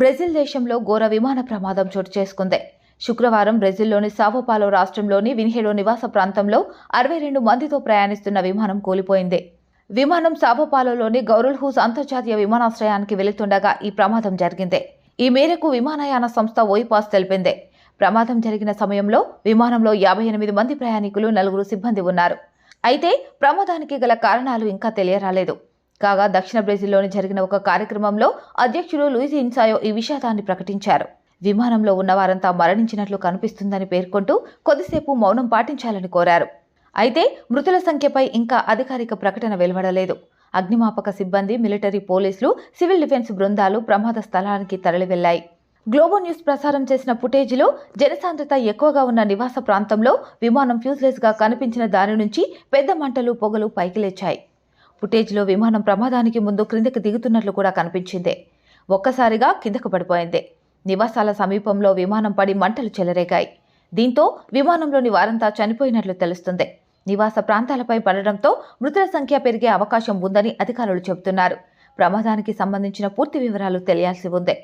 Brazil దేశంలో ఘోర విమాన ప్రమాదం చోటు చేసుకుంది. శుక్రవారం బ్రెజిల్లోని సావోపాలో రాష్ట్రంలోని విన్హెడో నివాస ప్రాంతంలో అరవై రెండు మందితో ప్రయాణిస్తున్న విమానం కూలిపోయింది. విమానం సావోపాలోలోని గౌరల్హూస్ అంతర్జాతీయ విమానాశ్రయానికి వెళుతుండగా ఈ ప్రమాదం జరిగింది. ఈ మేరకు విమానయాన సంస్థ ఓయిపాస్ తెలిపింది. ప్రమాదం జరిగిన సమయంలో విమానంలో యాభై ఎనిమిది మంది ప్రయాణికులు నలుగురు సిబ్బంది ఉన్నారు. అయితే ప్రమాదానికి గల కారణాలు ఇంకా తెలియరాలేదు. కాగా దక్షిణ బ్రెజిల్లోని జరిగిన ఒక కార్యక్రమంలో అధ్యక్షుడు లూయిజ్ ఇన్సాయో ఈ విషాదాన్ని ప్రకటించారు. విమానంలో ఉన్నవారంతా మరణించినట్లు కనిపిస్తుందని పేర్కొంటూ కొద్దిసేపు మౌనం పాటించాలని కోరారు. అయితే మృతుల సంఖ్యపై ఇంకా అధికారిక ప్రకటన వెలువడలేదు. అగ్నిమాపక సిబ్బంది మిలిటరీ పోలీసులు సివిల్ డిఫెన్స్ బృందాలు ప్రమాద స్థలానికి తరలి వెళ్ళాయి న్యూస్ ప్రసారం చేసిన ఫుటేజీలో జనసాంద్రత ఎక్కువగా ఉన్న నివాస ప్రాంతంలో విమానం ఫ్యూజ్లెస్గా కనిపించిన దాని నుంచి పెద్ద మంటలు పొగలు పైకి లేచాయి. ఫుటేజ్లో విమానం ప్రమాదానికి ముందు క్రిందకి దిగుతున్నట్లు కూడా కనిపించింది. ఒక్కసారిగా కిందకు పడిపోయింది. నివాసాల సమీపంలో విమానం పడి మంటలు చెలరేగాయి. దీంతో విమానంలోని వారంతా చనిపోయినట్లు తెలుస్తుంది. నివాస ప్రాంతాలపై పడడంతో మృతుల సంఖ్య పెరిగే అవకాశం ఉందని అధికారులు చెబుతున్నారు. ప్రమాదానికి సంబంధించిన పూర్తి వివరాలు తెలియాల్సి ఉంది.